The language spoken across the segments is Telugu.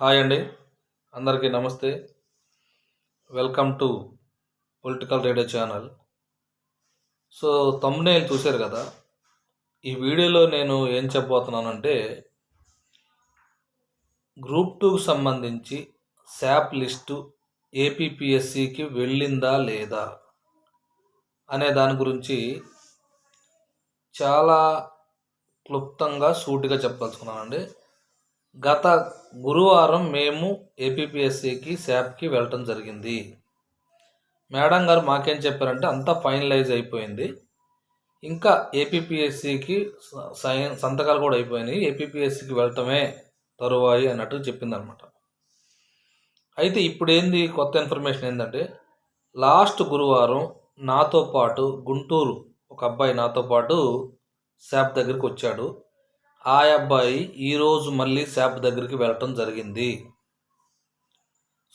హాయ్ అండి. అందరికీ నమస్తే. Welcome to political radio channel. So thumbnail చూశారు కదా ఈ వీడియోలో నేను ఏం చెప్పబోతున్నానంటే గ్రూప్ టూకి సంబంధించి శాప్ లిస్టు ఏపీపీఎస్సికి వెళ్ళిందా లేదా అనే దాని గురించి చాలా క్లుప్తంగా సూటిగా చెప్పదలుచుకున్నానండి. గత గురువారం మేము ఏపీపీఎస్సికి శాప్కి వెళ్ళటం జరిగింది. మేడం గారు మాకేం చెప్పారంటే అంతా ఫైనలైజ్ అయిపోయింది. ఇంకా ఏపీపీఎస్సికి సైన్ సంతకాలు కూడా అయిపోయినాయి. ఏపీపీఎస్సికి వెళ్ళటమే తరువాయి అన్నట్టు చెప్పిందనమాట. అయితే ఇప్పుడు ఏంది కొత్త ఇన్ఫర్మేషన్ ఏంటంటే లాస్ట్ గురువారం నాతో పాటు గుంటూరు ఒక అబ్బాయి నాతో పాటు శాప్ దగ్గరికి వచ్చాడు. ఆ అబ్బాయి ఈరోజు మళ్ళీ శాప్ దగ్గరికి వెళ్ళటం జరిగింది.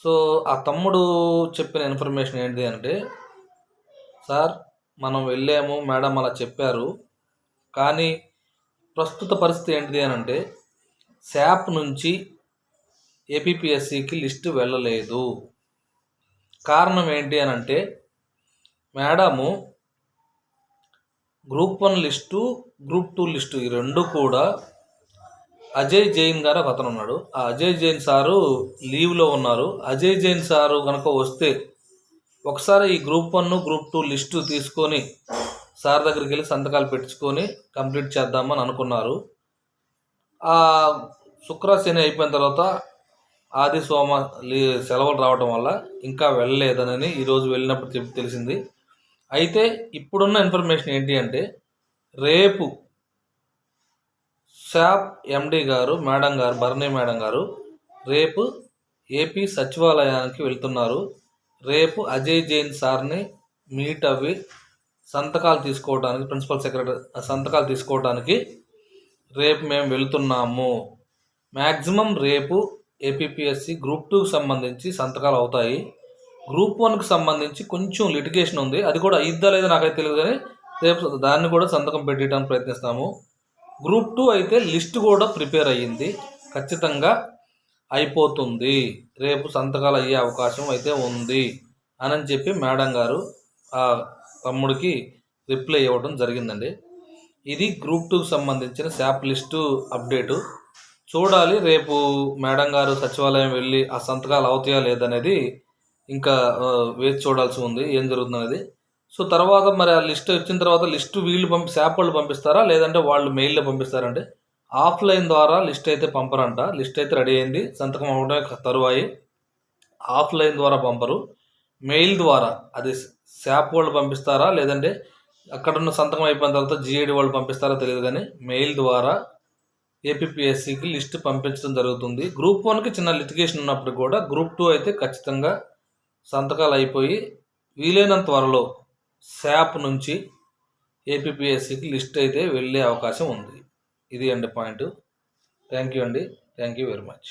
సో ఆ తమ్ముడు చెప్పిన ఇన్ఫర్మేషన్ ఏంటి అంటే సార్ మనం వెళ్ళాము మేడం అలా చెప్పారు. కానీ ప్రస్తుత పరిస్థితి ఏంటిది అని అంటే శాప్ నుంచి ఏపీపీఎస్సికి లిస్టు వెళ్ళలేదు. కారణం ఏంటి అని అంటే madam group one list group two list ఈ రెండు కూడా అజయ్ జైన్ గారు ఒక అతను ఉన్నాడు. ఆ అజయ్ జైన్ సారు లీవ్లో ఉన్నారు. అజయ్ జైన్ సారు కనుక వస్తే ఒకసారి ఈ group one group two list తీసుకొని సార్ దగ్గరికి వెళ్ళి సంతకాలు పెట్టించుకొని కంప్లీట్ చేద్దామని అనుకున్నారు. ఆ శుక్రశని అయిపోయిన తర్వాత ఆది సోమ సెలవులు రావడం వల్ల ఇంకా వెళ్ళలేదనని ఈరోజు వెళ్ళినప్పుడు చెప్పి తెలిసింది. అయితే ఇప్పుడున్న ఇన్ఫర్మేషన్ ఏంటి అంటే రేపు షాప్ ఎండి గారు మేడం గారు భరణి మేడం గారు రేపు ఏపీ సచివాలయానికి వెళ్తున్నారు. రేపు అజయ్ జైన్ సార్ని మీట్ అవ్వి సంతకాలు తీసుకోవడానికి ప్రిన్సిపల్ సెక్రటరీ సంతకాలు తీసుకోవడానికి రేపు మేము వెళ్తున్నాము. మ్యాక్సిమం రేపు ఏపీఎస్సి గ్రూప్ టూకి సంబంధించి సంతకాలు అవుతాయి. గ్రూప్ వన్కి సంబంధించి కొంచెం లిటిగేషన్ ఉంది. అది కూడా అయిద్దా లేదా నాకైతే తెలియదు కానీ రేపు దాన్ని కూడా సంతకం పెట్టడానికి ప్రయత్నిస్తాము. గ్రూప్ టూ అయితే లిస్ట్ కూడా ప్రిపేర్ అయ్యింది. ఖచ్చితంగా అయిపోతుంది. రేపు సంతకాలు అయ్యే అవకాశం అయితే ఉంది అని చెప్పి మేడం గారు ఆ తమ్ముడికి రిప్లై ఇవ్వడం జరిగిందండి. ఇది గ్రూప్ టూకి సంబంధించిన శాప్ లిస్టు అప్డేటు. చూడాలి రేపు మేడం గారు సచివాలయం వెళ్ళి ఆ సంతకాలు అవుతాయా లేదనేది ఇంకా వేచి చూడాల్సి ఉంది ఏం జరుగుతుంది సో తర్వాత మరి ఆ లిస్ట్ వచ్చిన తర్వాత లిస్ట్ వీళ్ళు పంపి శాప్ వాళ్ళు పంపిస్తారా? లేదంటే వాళ్ళు మెయిల్లో పంపిస్తారండి ఆఫ్లైన్ ద్వారా లిస్ట్ అయితే పంపరంట. లిస్ట్ అయితే రెడీ అయింది. సంతకం అవ్వడమే తరువాయి. ఆఫ్లైన్ ద్వారా పంపరు. మెయిల్ ద్వారా అది శాప్ వాళ్ళు పంపిస్తారా? లేదంటే అక్కడున్న సంతకం అయిపోయిన తర్వాత జిఏడి వాళ్ళు పంపిస్తారా తెలియదు కానీ మెయిల్ ద్వారా ఏపీఎస్సికి లిస్ట్ పంపించడం జరుగుతుంది. గ్రూప్ వన్కి చిన్న లిటిగేషన్ ఉన్నప్పుడు కూడా గ్రూప్ టూ అయితే ఖచ్చితంగా సంతకాలు అయిపోయి వీలైనంత త్వరలో శాప్ నుంచి ఏపీపీఎస్సికి లిస్ట్ అయితే వెళ్ళే అవకాశం ఉంది. ఇది అండి పాయింట్. థ్యాంక్ యూ అండి. Thank you very much.